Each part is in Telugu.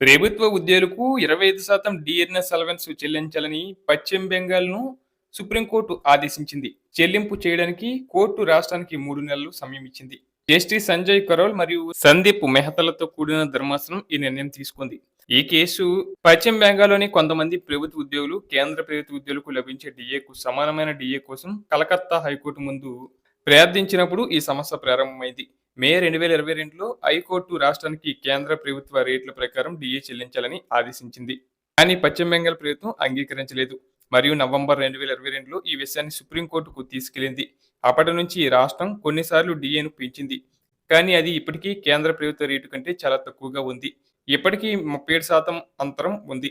ప్రభుత్వ ఉద్యోగులకు ఇరవై ఐదు శాతం డిఎన్ఎస్ అలవెన్స్ చెల్లించాలని పశ్చిమ బెంగాల్ను సుప్రీంకోర్టు ఆదేశించింది. చెల్లింపు చేయడానికి కోర్టు రాష్ట్రానికి మూడు నెలలు సమయం ఇచ్చింది. జస్టిస్ సంజయ్ కరోల్ మరియు సందీప్ మెహతలతో కూడిన ధర్మాసనం ఈ నిర్ణయం తీసుకుంది. ఈ కేసు పశ్చిమ బెంగాల్లోని కొంతమంది ప్రభుత్వ ఉద్యోగులు కేంద్ర ప్రభుత్వ ఉద్యోగులకు లభించే డిఏకు సమానమైన డిఏ కోసం కలకత్తా హైకోర్టు ముందు ప్రార్థించినప్పుడు ఈ సమస్య ప్రారంభమైంది. మే రెండు వేల ఇరవై రెండులో హైకోర్టు రాష్ట్రానికి కేంద్ర ప్రభుత్వ రేట్ల ప్రకారం డిఏ చెల్లించాలని ఆదేశించింది. కానీ పశ్చిమ బెంగాల్ ప్రభుత్వం అంగీకరించలేదు. మరియు నవంబర్ రెండు వేల ఇరవై రెండులో ఈ విషయాన్ని సుప్రీంకోర్టుకు తీసుకెళ్ళింది అప్పటి నుంచి ఈ రాష్ట్రం కొన్నిసార్లు డిఏను పెంచింది. కానీ అది ఇప్పటికీ కేంద్ర ప్రభుత్వ రేటు కంటే చాలా తక్కువగా ఉంది. ఇప్పటికీ ముప్పై ఏడు శాతం అంతరం ఉంది.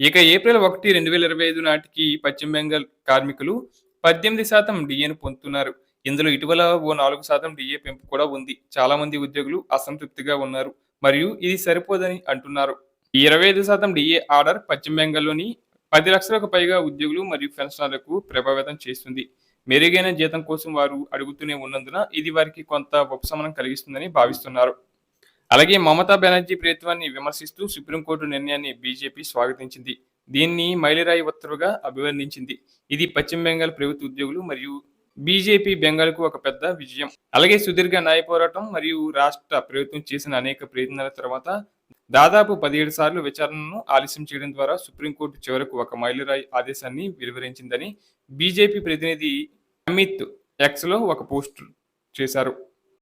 ఇక ఏప్రిల్ ఒకటి రెండు వేల ఇరవై ఐదు నాటికి పశ్చిమ బెంగాల్ కార్మికులు పద్దెనిమిది శాతం డిఏను పొందుతున్నారు. ఇందులో ఇటీవల ఓ నాలుగు శాతం డిఏ పెంపు కూడా ఉంది. చాలా మంది ఉద్యోగులు అసంతృప్తిగా ఉన్నారు మరియు ఇది సరిపోదని అంటున్నారు. ఈ ఇరవై ఐదు శాతం డిఏ ఆర్డర్ పశ్చిమ బెంగాల్లోని పది లక్షలకు పైగా ఉద్యోగులు మరియు పెన్షనర్లకు ప్రభావితం చేస్తుంది. మెరుగైన జీతం కోసం వారు అడుగుతూనే ఉన్నందున ఇది వారికి కొంత ఉపశమనం కలిగిస్తుందని భావిస్తున్నారు. అలాగే మమతా బెనర్జీ ప్రభుత్వాన్ని విమర్శిస్తూ సుప్రీంకోర్టు నిర్ణయాన్ని బీజేపీ స్వాగతించింది. దీన్ని మైలురాయి ఉత్తర్వుగా అభివర్ణించింది. ఇది పశ్చిమ బెంగాల్ ప్రభుత్వ ఉద్యోగులు మరియు బీజేపీ బెంగాల్కు ఒక పెద్ద విజయం. అలాగే సుదీర్ఘ న్యాయ పోరాటం మరియు రాష్ట్ర ప్రభుత్వం చేసిన అనేక ప్రయత్నాల తర్వాత దాదాపు పదిహేడు సార్లు విచారణను ఆలస్యం చేయడం ద్వారా సుప్రీంకోర్టు చివరకు ఒక మైలురాయి ఆదేశాన్ని వెలువరించిందని బీజేపీ ప్రతినిధి అమిత్ ఎక్స్లో ఒక పోస్ట్ చేశారు.